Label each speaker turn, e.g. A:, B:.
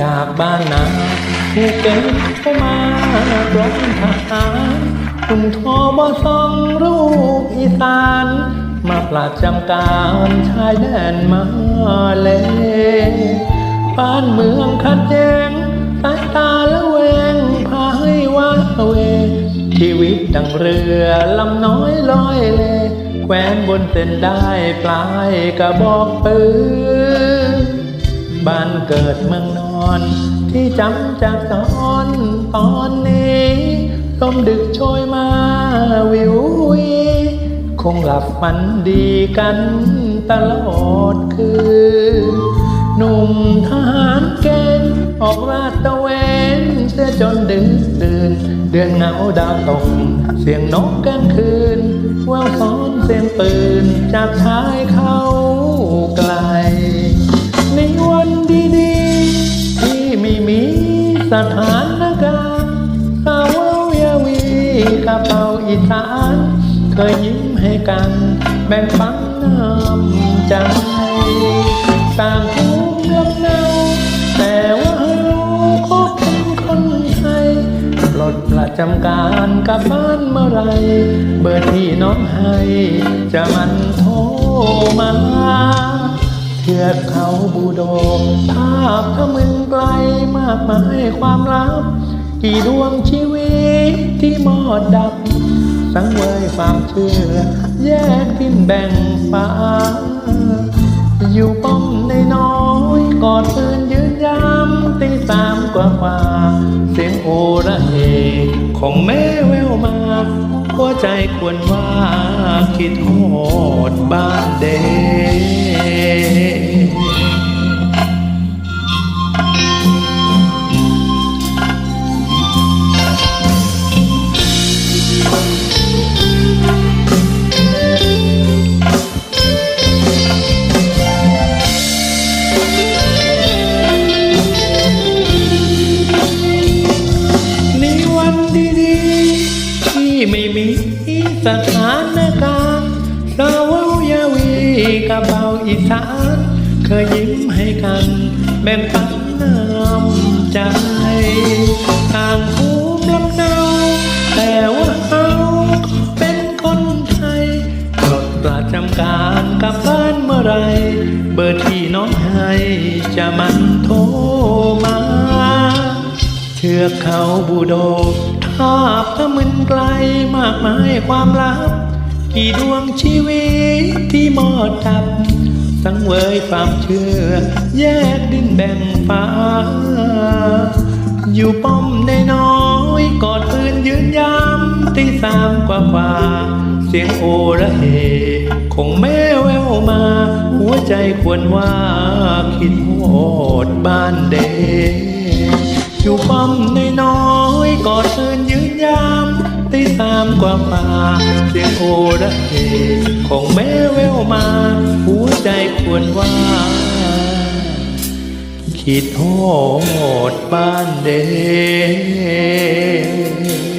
A: จากบ้านนาภูเก็ตเข้ามาปลงทหารกลุ่มทอบสองรูปอีสาน มาประจำการชายแดนมาเลบ้านเมืองขัดแย้งสายตาละเวงพาให้ว่าเว ชีวิตดังเรือลำน้อยลอยเลแควนบนเส้นได้ปลายกระบอกปืน บ้านเกิดเมืองนอน ที่จำจากตอนตอนนี้ลมดึกโชยมาวิววีคงหลับฝันดีกันตลอดคืนหนุ่มทหารเกณฑ์ออกราดตะเวนเสียจนดึกดื่น เดือนเงาดาวตก เสียงนกกลางคืนแววซ้อนเสียงปืนจากชายเขา ถานการณ์สาวยาวีกระเป๋าอีสานเคยยิ้มให้กัน แบ่งปันน้ำใจต่างภูมิลำเนาแต่ว่าเราก็เป็นคนไทยปลดประจำการกลับบ้านเมื่อไร เบอร์ที่น้องให้จะมันโทรมาเทือกเขาบูโดภาพถ้ามึงไกลากมายความลับ กี่ดวงชีวิตที่มอดดับ สังเวยความเชื่อ แยกทิ้นแบ่งฟ้า อยู่ป้อมในน้อยกอดปืนยืนยามตีสามกว่ากว่า เสียงโอระเหของแม่แววมา หัวใจควรว่าคิดโหดบ้านเด็ก ไม่มีสถานการณ์สาวยาวีกับเบาอีสานเคยยิ้มให้กันแบ่งปันน้ำใจต่างภูมิลำเนาแต่ว่าเราเป็นคนไทยปลดประจำการกลับบ้านเมื่อไร เบอร์ที่น้องให้จะมันโทร ทือกเขาบูโดทาบถ้ามึนไกลมากมายความลับ กี่ดวงชีวิตที่มอดดับ สังเวยความเชื่อ แยกดินแบ่งฟ้า อยู่ป้อมในน้อยกอดปืนยืนยามตีสามกว่ากว่า เสียงโอระเหคงแม่แววมา หัวใจควรว่าคิดโหดบ้านเด็ก อยู่ป้อมในน้อยๆกอดปืนยืนยามตีสามกว่าป่าเสียงโอระเหของแม่แววมา หัวใจควรว่า คิดโทษบ้านเด็ก